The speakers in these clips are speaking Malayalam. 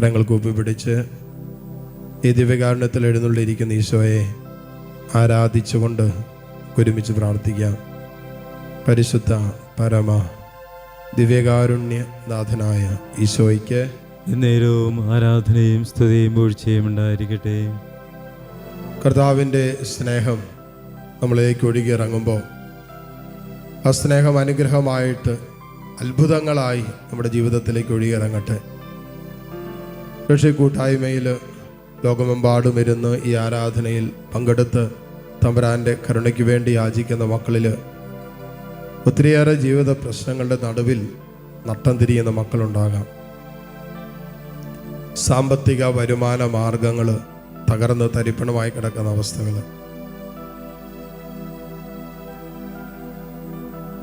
കരങ്ങൾ കൂപ്പി പിടിച്ച് ഈ ദിവ്യകാരുണ്യത്തിൽ എഴുന്നള്ളിരിക്കുന്ന ഈശോയെ ആരാധിച്ചുകൊണ്ട് ഒരുമിച്ച് പ്രാർത്ഥിക്കാം. പരിശുദ്ധ പരമ ദിവ്യകാരുണ്യനാഥനായ ഈശോയ്ക്ക് എന്നേരവും ആരാധനയും സ്തുതിയും വീഴ്ചയും ഉണ്ടായിരിക്കട്ടെ. കർത്താവിന്റെ സ്നേഹം നമ്മളിലേക്ക് ഒഴുകി ഇറങ്ങുമ്പോൾ ആ സ്നേഹം അനുഗ്രഹമായിട്ട് അത്ഭുതങ്ങളായി നമ്മുടെ ജീവിതത്തിലേക്ക് ഒഴുകി പക്ഷേ കൂട്ടായ്മയിൽ ലോകമെമ്പാടും ഇരുന്ന് ഈ ആരാധനയിൽ പങ്കെടുത്ത് തമ്പുരാന്റെ കരുണയ്ക്ക് വേണ്ടി യാചിക്കുന്ന മക്കളിൽ ഒത്തിരിയേറെ ജീവിത പ്രശ്നങ്ങളുടെ നടുവിൽ നട്ടം തിരിയുന്ന മക്കളുണ്ടാകാം. സാമ്പത്തിക വരുമാന മാർഗങ്ങൾ തകർന്ന് തരിപ്പണമായി കിടക്കുന്ന അവസ്ഥകൾ.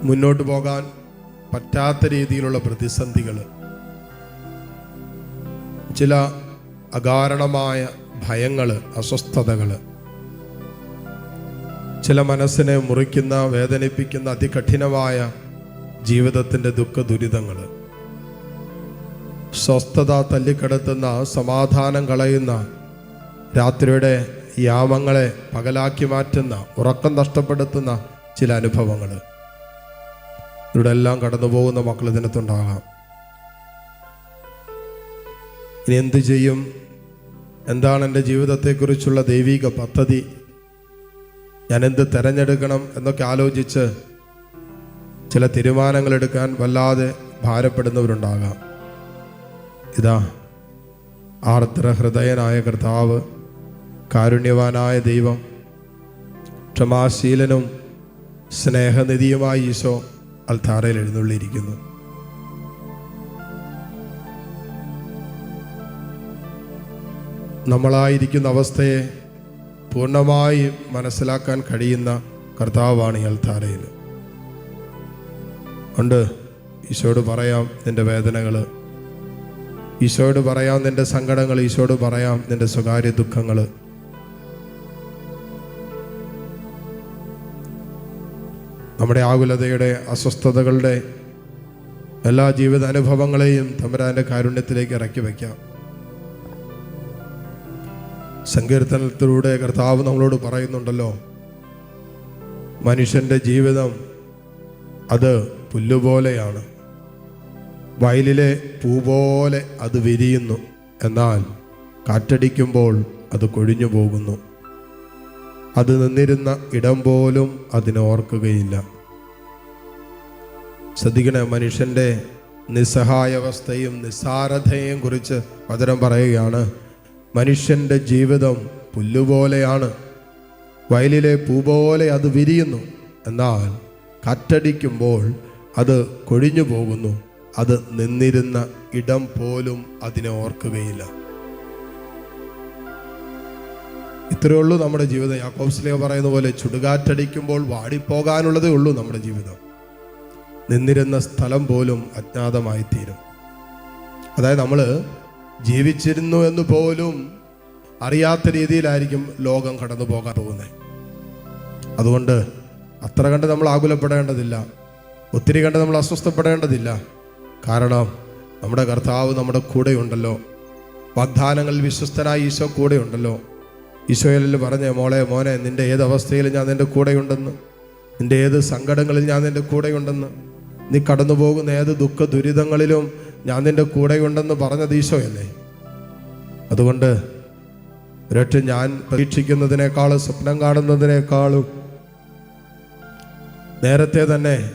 മുന്നോട്ട് പോകാൻ പറ്റാത്ത രീതിയിലുള്ള പ്രതിസന്ധികൾ. ചില അകാരണമായ ഭയങ്ങൾ അസ്വസ്ഥതകൾ ചില മനസ്സിനെ മുറിക്കുന്ന വേദനിപ്പിക്കുന്ന അതികഠിനമായ ജീവിതത്തിന്റെ ദുഃഖ ദുരിതങ്ങൾ സ്വസ്ഥത തല്ലിക്കടത്തുന്ന സമാധാനം കളയുന്ന രാത്രിയുടെ യാമങ്ങളെ പകലാക്കി മാറ്റുന്ന ഉറക്കം നഷ്ടപ്പെടുത്തുന്ന ചില അനുഭവങ്ങൾ ഇവിടെ എല്ലാം കടന്നു പോകുന്ന മക്കൾ ഇതിനകത്തുണ്ടാകാം. ഇനി എന്ത് ചെയ്യും? എന്താണ് എന്റെ ജീവിതത്തെക്കുറിച്ചുള്ള ദൈവിക പദ്ധതി? ഞാൻ എന്ത് തിരഞ്ഞെടുക്കണം എന്നൊക്കെ ആലോചിച്ച് ചില തീരുമാനങ്ങൾ എടുക്കാൻ വല്ലാതെ ഭാരപ്പെടുന്നവരുണ്ടാകാം. ഇതാ ആർദ്ര ഹൃദയനായ കർത്താവ് കാരുണ്യവാനായ ദൈവം ക്ഷമാശീലനും സ്നേഹനിധിയുമായി ഈശോ അൽത്താറയിൽ എഴുന്നള്ളിയിരിക്കുന്നു. നമ്മളായിരിക്കുന്ന അവസ്ഥയെ പൂർണമായി മനസ്സിലാക്കാൻ കഴിയുന്ന കർത്താവാണ് ഈ അൽത്താരയിൽ. ഉണ്ട്. ഈശോയോട് പറയാം നിന്റെ വേദനകൾ. ഈശോയോട് പറയാം നിന്റെ സങ്കടങ്ങൾ. ഈശോയോട് പറയാം നിന്റെ സ്വകാര്യ ദുഃഖങ്ങൾ. നമ്മുടെ ആകുലതയുടെ അസ്വസ്ഥതകളുടെ എല്ലാ ജീവിത അനുഭവങ്ങളെയും തമ്പുരാന്റെ കാരുണ്യത്തിലേക്ക് ഇറക്കി വയ്ക്കാം. സങ്കീർത്തനത്തിലൂടെ കർത്താവ് നമ്മളോട് പറയുന്നുണ്ടല്ലോ മനുഷ്യന്റെ ജീവിതം അത് പുല്ലുപോലെയാണ്. വയലിലെ പൂ പോലെ അത് വിരിയുന്നു. എന്നാൽ കാറ്റടിക്കുമ്പോൾ അത് കൊഴിഞ്ഞു പോകുന്നു. അത് നിന്നിരുന്ന ഇടം പോലും അതിനെ ഓർക്കുകയില്ല. ശ്രദ്ധിക്കണേ മനുഷ്യന്റെ നിസ്സഹായാവസ്ഥയും നിസ്സാരതയെയും കുറിച്ച് വചനം പറയുകയാണ്. മനുഷ്യന്റെ ജീവിതം പുല്ലുപോലെയാണ്. വയലിലെ പൂ പോലെ അത് വിരിയുന്നു. എന്നാൽ കാറ്റടിക്കുമ്പോൾ അത് കൊഴിഞ്ഞു പോകുന്നു. അത് നിന്നിരുന്ന ഇടം പോലും അതിനെ ഓർക്കുകയില്ല. ഇത്രയേ ഉള്ളൂ നമ്മുടെ ജീവിതം. യാക്കോബ്സ്ലേഖ പറയുന്ന പോലെ ചുടുകാറ്റടിക്കുമ്പോൾ വാടിപ്പോകാനുള്ളതേ ഉള്ളൂ നമ്മുടെ ജീവിതം. നിന്നിരുന്ന സ്ഥലം പോലും അജ്ഞാതമായി തീരും അതായത് നമ്മൾ ജീവിച്ചിരുന്നു എന്ന് പോലും അറിയാത്ത രീതിയിലായിരിക്കും ലോകം കടന്നു പോകാൻ പോകുന്നത്. അതുകൊണ്ട് അത്ര കണ്ട് നമ്മൾ ആകുലപ്പെടേണ്ടതില്ല. ഒത്തിരി കണ്ട് നമ്മൾ അസ്വസ്ഥപ്പെടേണ്ടതില്ല. കാരണം നമ്മുടെ കർത്താവ് നമ്മുടെ കൂടെയുണ്ടല്ലോ. വാഗ്ദാനങ്ങളിൽ വിശ്വസ്തനായ ഈശോ കൂടെയുണ്ടല്ലോ. ഈശോയിൽ പറഞ്ഞേ മോളെ മോനെ നിന്റെ ഏത് അവസ്ഥയിൽ ഞാൻ നിന്റെ കൂടെയുണ്ടെന്ന്. നിന്റെ ഏത് സങ്കടങ്ങളിൽ ഞാൻ നിന്റെ കൂടെയുണ്ടെന്ന്. നീ കടന്നു പോകുന്ന ഏത് ദുഃഖ ദുരിതങ്ങളിലും ഞാൻ നിന്റെ കൂടെയുണ്ടെന്ന് പറഞ്ഞത് ഈശോയല്ലേ? അതുകൊണ്ട് ഒരൊറ്റ ഞാൻ പ്രതീക്ഷിക്കുന്നതിനേക്കാളും സ്വപ്നം കാണുന്നതിനേക്കാളും നേരത്തെ തന്നെ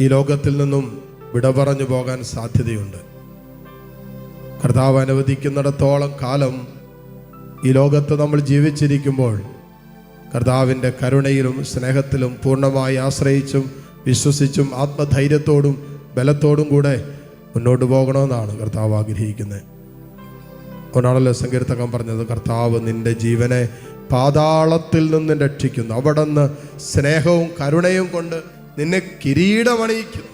ഈ ലോകത്തിൽ നിന്നും വിട പറഞ്ഞു പോകാൻ സാധ്യതയുണ്ട്. കർത്താവ് അനുവദിക്കുന്നിടത്തോളം കാലം ഈ ലോകത്ത് നമ്മൾ ജീവിച്ചിരിക്കുമ്പോൾ കർത്താവിന്റെ കരുണയിലും സ്നേഹത്തിലും പൂർണമായി ആശ്രയിച്ചും വിശ്വസിച്ചും ആത്മധൈര്യത്തോടും ബലത്തോടും കൂടെ മുന്നോട്ട് പോകണമെന്നാണ് കർത്താവ് ആഗ്രഹിക്കുന്നത്. ഒന്നാണല്ലോ സങ്കീർത്തകം പറഞ്ഞത്? കർത്താവ് നിന്റെ ജീവനെ പാതാളത്തിൽ നിന്ന് രക്ഷിക്കുന്നു. അവിടെ നിന്ന് സ്നേഹവും കരുണയും കൊണ്ട് നിന്നെ കിരീടമണിയിക്കുന്നു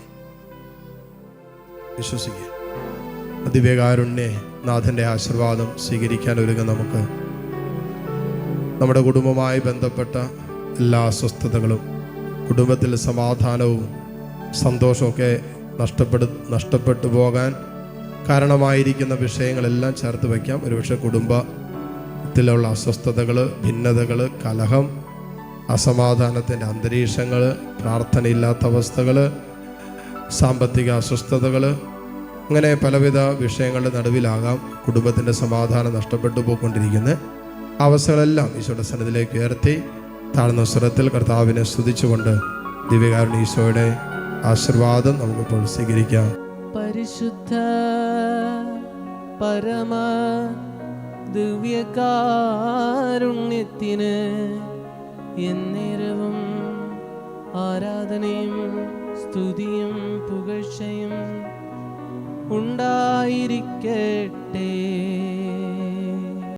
വിശ്വസിക്കുക. അതിവേകാരുണ്യെ നാഥന്റെ ആശീർവാദം സ്വീകരിക്കാൻ ഒരുങ്ങും നമുക്ക് നമ്മുടെ കുടുംബമായി ബന്ധപ്പെട്ട എല്ലാ അസ്വസ്ഥതകളും കുടുംബത്തിൽ സമാധാനവും സന്തോഷമൊക്കെ നഷ്ടപ്പെടു നഷ്ടപ്പെട്ടു പോകാൻ കാരണമായിരിക്കുന്ന വിഷയങ്ങളെല്ലാം ചേർത്ത് വയ്ക്കാം. ഒരുപക്ഷെ കുടുംബത്തിലുള്ള അസ്വസ്ഥതകൾ ഭിന്നതകൾ കലഹം അസമാധാനത്തിന്റെ അന്തരീക്ഷങ്ങൾ പ്രാർത്ഥനയില്ലാത്ത അവസ്ഥകൾ സാമ്പത്തിക അസ്വസ്ഥതകൾ അങ്ങനെ പലവിധ വിഷയങ്ങളുടെ നടുവിലാകാം കുടുംബത്തിന്റെ സമാധാനം നഷ്ടപ്പെട്ടു പോയിക്കൊണ്ടിരിക്കുന്നത് ആ അവസ്ഥകളെല്ലാം ഈശോയുടെ സന്നിധിയിലേക്ക് ഉയർത്തി താഴ്ന്ന സ്വരത്തിൽ കർത്താവിനെ സ്തുതിച്ചുകൊണ്ട് ദിവ്യകാരുണ്യ ഈശോയുടെ ആശീർവാദം നമുക്കിപ്പോൾ സ്വീകരിക്കാം. പരിശുദ്ധ പരമ ദിവ്യകാരുണ്യത്തിന് എന്നേരവും ആരാധനയും സ്തുതിയും പുകഴ്ചയും ഉണ്ടായിരിക്കട്ടെ.